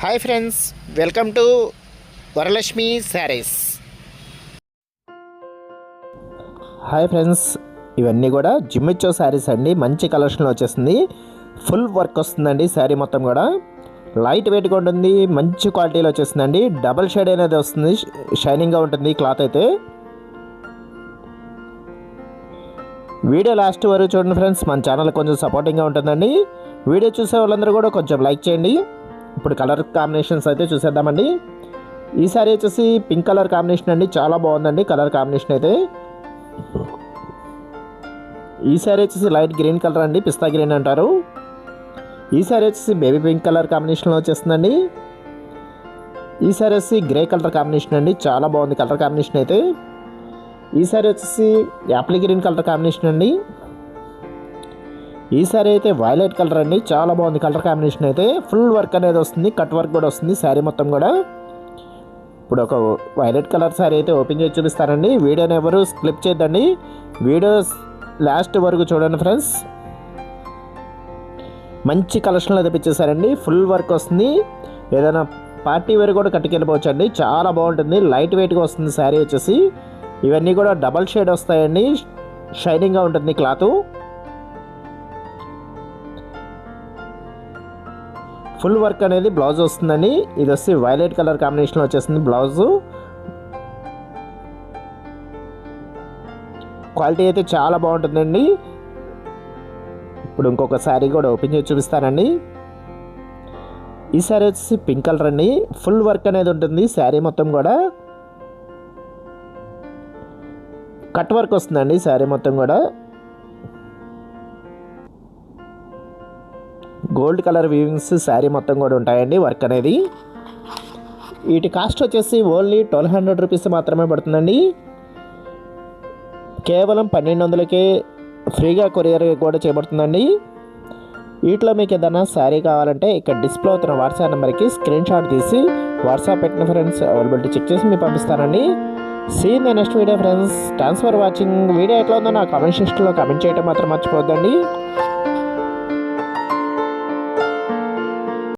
Hi friends welcome to Varalakshmi Sarees. Hi friends ఇవన్నీ కూడా జిమ్మిచ్చో శారీస్ అండి. మంచి కలెక్షన్లో వచ్చేసింది ఫుల్ వర్క్ వస్తుందండి శారీ మొత్తం కూడా. లైట్ వెయిట్గా ఉంటుంది మంచి క్వాలిటీలో వచ్చేసిందండి డబల్ షేడ్ అనేది వస్తుంది షైనింగ్గా ఉంటుంది క్లాత్ అయితే. వీడియో లాస్ట్ వరకు చూడండి ఫ్రెండ్స్ మన ఛానల్ కొంచెం సపోర్టింగ్గా ఉంటుందండి. వీడియో చూసే వాళ్ళందరూ కూడా కొంచెం లైక్ చేయండి. ఇప్పుడు కలర్ కాంబినేషన్స్ అయితే చూసేద్దామండి. ఈ సారీ వచ్చేసి పింక్ కలర్ కాంబినేషన్ అండి. చాలా బాగుందండి కలర్ కాంబినేషన్ అయితే. ఈ సారీ వచ్చేసి లైట్ గ్రీన్ కలర్ అండి పిస్తా గ్రీన్ అంటారు. ఈ సారీ వచ్చేసి బేబీ పింక్ కలర్ కాంబినేషన్లో వచ్చేస్తుందండి. ఈ సారీ గ్రే కలర్ కాంబినేషన్ అండి. చాలా బాగుంది కలర్ కాంబినేషన్ అయితే. ఈ సారీ వచ్చేసి యాప్లీ గ్రీన్ కలర్ కాంబినేషన్ అండి. ఈ సారీ అయితే వైలెట్ కలర్ అండి. చాలా బాగుంది కలర్ కాంబినేషన్ అయితే. ఫుల్ వర్క్ అనేది వస్తుంది. కట్ వర్క్ కూడా వస్తుంది. శారీ మొత్తం కూడా. ఇప్పుడు ఒక వైలెట్ కలర్ శారీ అయితే ఓపెన్ చేసి చూపిస్తానండి. వీడియోని ఎవరు స్క్లిప్ చేద్దండి వీడియో లాస్ట్ వరకు చూడండి ఫ్రెండ్స్. మంచి కలెక్షన్లో తెప్పించేసారండి ఫుల్ వర్క్ వస్తుంది. ఏదైనా పార్టీ వేర్ కూడా కట్టుకెళ్ళిపోవచ్చు అండి చాలా బాగుంటుంది. లైట్ వెయిట్గా వస్తుంది శారీ వచ్చేసి. ఇవన్నీ కూడా డబల్ షేడ్ వస్తాయండి. షైనింగ్గా ఉంటుంది క్లాత్. ఫుల్ వర్క్ అనేది బ్లౌజ్ వస్తుందండి. ఇది వచ్చి వైలెట్ కలర్ కాంబినేషన్లో వచ్చేస్తుంది బ్లౌజు. క్వాలిటీ అయితే చాలా బాగుంటుందండి. ఇప్పుడు ఇంకొక శారీ కూడా ఓపెన్ చేసి చూపిస్తానండి. ఈ శారీ వచ్చేసి పింక్ కలర్ అండి. ఫుల్ వర్క్ అనేది ఉంటుంది శారీ మొత్తం కూడా. కట్ వర్క్ వస్తుందండి శారీ మొత్తం కూడా. గోల్డ్ కలర్ వీవింగ్స్ శారీ మొత్తం కూడా ఉంటాయండి వర్క్ అనేది. వీటి కాస్ట్ వచ్చేసి ఓన్లీ ట్వెల్వ్ హండ్రెడ్ రూపీస్ మాత్రమే పడుతుందండి. కేవలం పన్నెండు వందలకే ఫ్రీగా కొరియర్ కూడా చేయబడుతుందండి. వీటిలో మీకు ఏదైనా శారీ కావాలంటే ఇక్కడ డిస్ప్లే అవుతున్న వాట్సాప్ నెంబర్కి స్క్రీన్ షాట్ తీసి వాట్సాప్ పెట్టిన ఫ్రెండ్స్ అవైలబిలిటీ చెక్ చేసి మీకు పంపిస్తానండి. Seen the next video friends thanks for watching video ఎట్లా ఉందో నా కామెంట్ సెక్షన్లో కామెంట్ చేయడం మాత్రం మర్చిపోద్దండి